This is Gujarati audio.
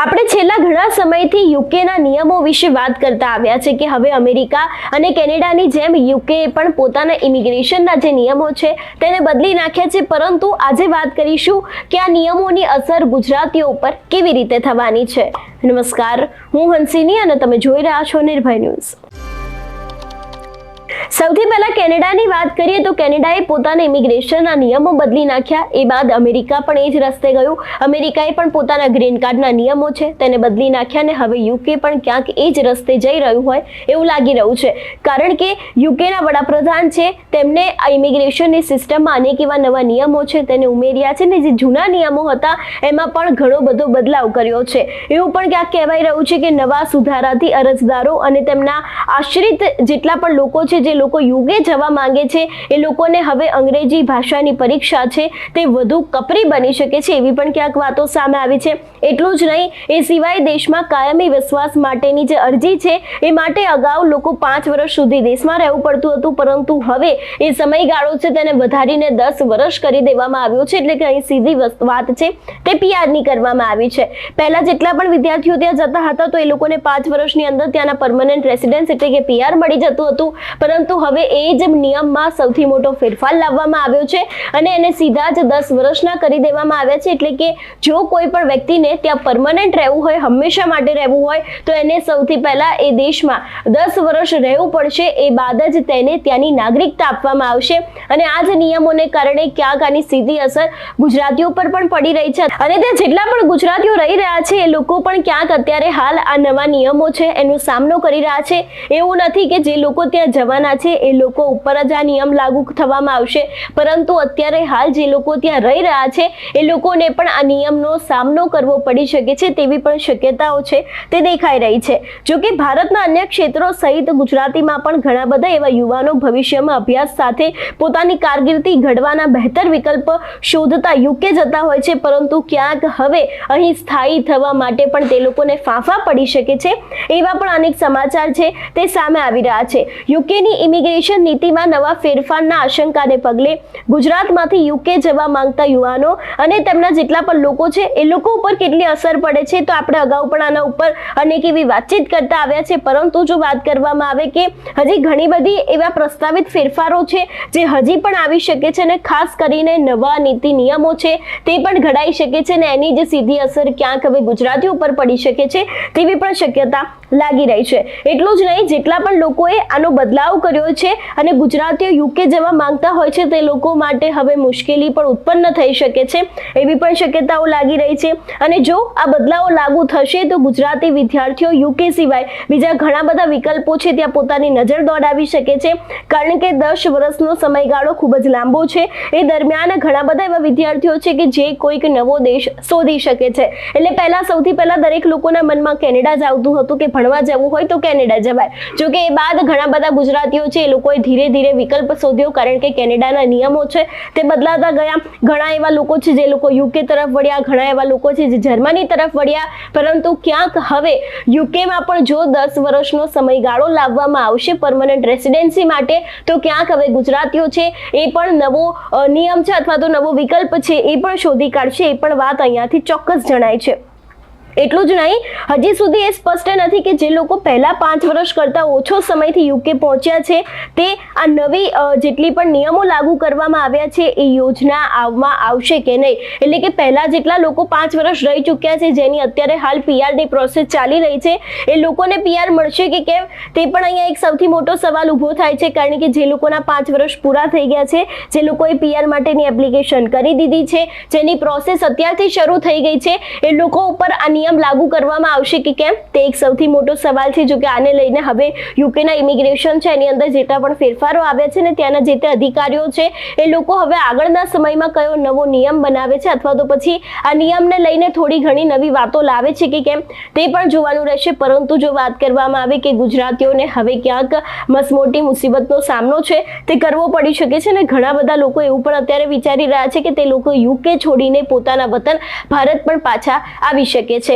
આપણે છેલ્લા ઘણા સમયથી યુકેના નિયમો વિશે વાત કરતા આવ્યા છે કે હવે અમેરિકા અને કેનેડાની જેમ યુકે પણ પોતાના ઇમિગ્રેશનના જે નિયમો છે તેને બદલી નાખ્યા છે. પરંતુ આજે વાત કરીશું કે આ નિયમોની અસર ગુજરાતીઓ ઉપર કેવી રીતે થવાની છે. નમસ્કાર, હું હંસિની અને તમે જોઈ રહ્યા છો નિર્ભય ન્યૂઝ. સૌથી પહેલા કેનેડાની વાત કરીએ તો કેનેડાએ પોતાના ઇમિગ્રેશનના નિયમો બદલી નાખ્યા. એ બાદ અમેરિકા પણ એ જ રસ્તે ગયું. અમેરિકાએ પણ પોતાના ગ્રીન કાર્ડના નિયમો છે તેને બદલી નાખ્યા અને હવે યુકે પણ ક્યાંક એ જ રસ્તે જઈ રહ્યું હોય એવું લાગી રહ્યું છે. કારણ કે યુકેના વડાપ્રધાન છે તેમને આ ઇમિગ્રેશનની સિસ્ટમમાં અનેક એવા નવા નિયમો છે તેને ઉમેર્યા છે ને જે જૂના નિયમો હતા એમાં પણ ઘણો બધો બદલાવ કર્યો છે. એવું પણ ક્યાંક કહેવાય રહ્યું છે કે નવા સુધારાથી અરજદારો અને તેમના આશ્રિત જેટલા પણ લોકો છે જે લોકો યુગે જવા માંગે છે, એ લોકોને હવે અંગ્રેજી ભાષાની પરીક્ષા છે, તે વધુ કપરી બની શકે છે એવી પણ ક્યાંક વાતો સામે આવી છે. એટલું જ નહીં, એ સિવાય દેશમાં કાયમી વિશ્વાસ માટેની જે અરજી છે, એ માટે અગાઉ લોકો પાંચ વર્ષ સુધી દેશમાં રહેવું પડતું હતું, પરંતુ હવે એ સમયગાળો છે તેને વધારીને દસ વર્ષ કરી દેવામાં આવ્યો છે, એટલે કે અહીં સીધી વાત છે, તે પીઆરની કરવામાં આવી છે. પહેલાં જેટલા પણ વિદ્યાર્થીઓ ત્યાં જતા હતા, તો એ લોકોને પાંચ વર્ષની અંદર ત્યાંના પરમનન્ટ રેસિડેન્સ એટલે કે પીઆર મળી જતું હતું, પરંતુ હવે એ જ નિયમમાં સૌથી મોટો ફેરફાર લાવવામાં આવ્યો છે અને એને સીધા જ દસ વર્ષના કરી દેવામાં આવ્યા છે. એટલે કે જો કોઈ પણ વ્યક્તિને ત્યાં પરમનન્ટ રહેવું હોય, હંમેશા માટે રહેવું હોય, તો એને સૌથી પહેલા એ દેશમાં દસ વર્ષ રહેવું પડશે. એ બાદ જ તેને ત્યાંની નાગરિકતા આપવામાં આવશે. અને આ જ નિયમોને કારણે ક્યાંક આની સીધી અસર ગુજરાતીઓ પર પણ પડી રહી છે. અને ત્યાં જેટલા પણ ગુજરાતીઓ રહી રહ્યા છે, એ લોકો પણ ક્યાંક અત્યારે હાલ આ નવા નિયમો છે, એનો સામનો કરી રહ્યા છે. એવું નથી કે જે લોકો ત્યાં જવાના છે એ લોકો ઉપર જ આ નિયમ લાગુ થવામાં આવશે. પરંતુ અત્યારે હાલ જે લોકો ત્યાં રહી રહ્યા છે, એ લોકોને પણ આ નિયમનો સામનો કરવો પડી શકે છે તેવી પણ શક્યતાઓ છે, તે દેખાઈ રહી છે. જો કે ભારતના અન્ય ક્ષેત્રો સહિત ગુજરાતીમાં પણ ઘણા બધા એવા યુવાનો ભવિષ્યમાં અભ્યાસ સાથે પોતાની કારકિર્દી ઘડવાના બહેતર વિકલ્પ શોધતા યુકે જતા હોય છે, પરંતુ ક્યાંક હવે અહીં સ્થાયી થવા માટે પણ તે લોકોને ફાંફા પડી શકે છે, એવા પણ અનેક સમાચાર છે, તે સામે આવી રહ્યા છે. યુકેની ઇમિગ્રેશન નીતિમાં નવા ફેરફારના આશંકાને પગલે ગુજરાતમાંથી યુકે જવા માંગતા યુવાનો અને તેમના જેટલા પણ લોકો છે, એ લોકો ઉપર કેટલી અસર પડે છે તો આપણે અગાઉ પણ આના ઉપર અનેક એવી વાતચીત કરતા આવ્યા છે. પરંતુ જો વાત કરવામાં આવે કે હજી ઘણી બધી એવા પ્રસ્તાવિત ફેરફારો છે જે હજી પણ આવી શકે છે અને ખાસ કરીને નવા નીતિ નિયમો છે તે પણ ઘડાઈ શકે છે અને એની જે સીધી અસર ક્યાંક હવે ગુજરાતીઓ ઉપર પડી શકે છે તેવી પણ શક્યતા લાગી રહી છે. એટલું જ નહીં, જેટલા પણ લોકોએ આનો બદલાવ કર્યો છે અને ગુજરાતીઓ યુકે જવા માંગતા હોય છે તે લોકો માટે હવે મુશ્કેલી પણ ઉત્પન્ન થઈ શકે છે, એવી પણ શક્યતાઓ લાગી રહી છે. અને જો આ બદલાવો લાગુ થશે તો ગુજરાતી વિદ્યાર્થીઓ યુકે સિવાય બીજા ઘણા બધા વિકલ્પો છે ત્યાં પોતાની નજર દોડાવી શકે છે. કારણ કે દસ વર્ષનો સમયગાળો ખૂબ જ લાંબો છે. એ દરમિયાન ઘણા બધા એવા વિદ્યાર્થીઓ છે કે જે કોઈક નવો દેશ શોધી શકે છે. એટલે પહેલા સૌથી પહેલા દરેક લોકોના મનમાં કેનેડા જ આવતું હતું કે ભણવા જવું હોય તો કેનેડા જવાય. જોકે એ બાદ ઘણા બધા ગુજરાતીઓ છે, એ લોકોએ ધીરે ધીરે વિકલ્પ શોધ્યો, કારણ કે કેનેડાના નિયમો છે, તે બદલાતા ગયા. ઘણા એવા લોકો છે જે લોકો યુકે તરફ વળ્યા, ઘણા એવા લોકો છે જે જર્મની તરફ વળ્યા. પરંતુ ક્યાંક હવે યુકેમાં પણ જો દસ વર્ષનો સમયગાળો લાવવામાં આવશે પરમનન્ટ રેસિડેન્સી માટે, તો ક્યાંક હવે ગુજરાતીઓ છે, એ પણ નવો નિયમ છે અથવા તો નવો વિકલ્પ છે, એ પણ શોધી કાઢશે. એ પણ વાત અહીંયાથી ચોક્કસ જણાય છે. એટલું જ નહીં, હજી સુધી એ સ્પષ્ટ નથી કે જે લોકો પહેલા પાંચ વર્ષ કરતાં ઓછો સમયથી યુકે પહોંચ્યા છે, તે આ નવી જેટલી પણ નિયમો લાગુ કરવામાં આવ્યા છે, એ યોજના આવવામાં આવશે કે નહીં? એટલે કે પહેલાં જેટલા લોકો પાંચ વર્ષ રહી ચૂક્યા છે, જેની અત્યારે હાલ પીઆરની પ્રોસેસ ચાલી રહી છે, એ લોકોને પીઆર મળશે કે કેમ? તે પણ અહીંયા એક સૌથી મોટો સવાલ ઊભો થાય છે, કારણ કે જે લોકોના પાંચ વર્ષ પૂરા થઈ ગયા છે, જે લોકોએ પીઆર માટેની એપ્લિકેશન કરી દીધી છે, જેની પ્રોસેસ અત્યારથી શરૂ થઈ ગઈ છે, એ લોકો ઉપર આ નિયમ લાગુ કરવામાં આવશે કે કેમ? તે એક સૌથી મોટો સવાલ છે જો કે આને લઈને હવે યુકેના ઇમિગ્રેશન છે, એની અંદર જેટલા પણ ફેરફારો આવ્યા છે ને ત્યાંના જે તે અધિકારીઓ છે, એ લોકો હવે આગળના સમયમાં કયો નવો નિયમ બનાવે છે અથવા તો પછી આ નિયમને લઈને થોડી ઘણી નવી વાતો લાવે છે કે કેમ? તે પણ જોવાનું રહેશે. પરંતુ જો વાત કરવામાં આવે કે ગુજરાતીઓને હવે ક્યાંક મસમોટી મુસીબતનો સામનો છે, તે કરવો પડી શકે છે ને ઘણા બધા લોકો એવું પણ અત્યારે વિચારી રહ્યા છે કે તે લોકો યુકે છોડીને પોતાના વતન ભારત પણ પાછા આવી શકે છે.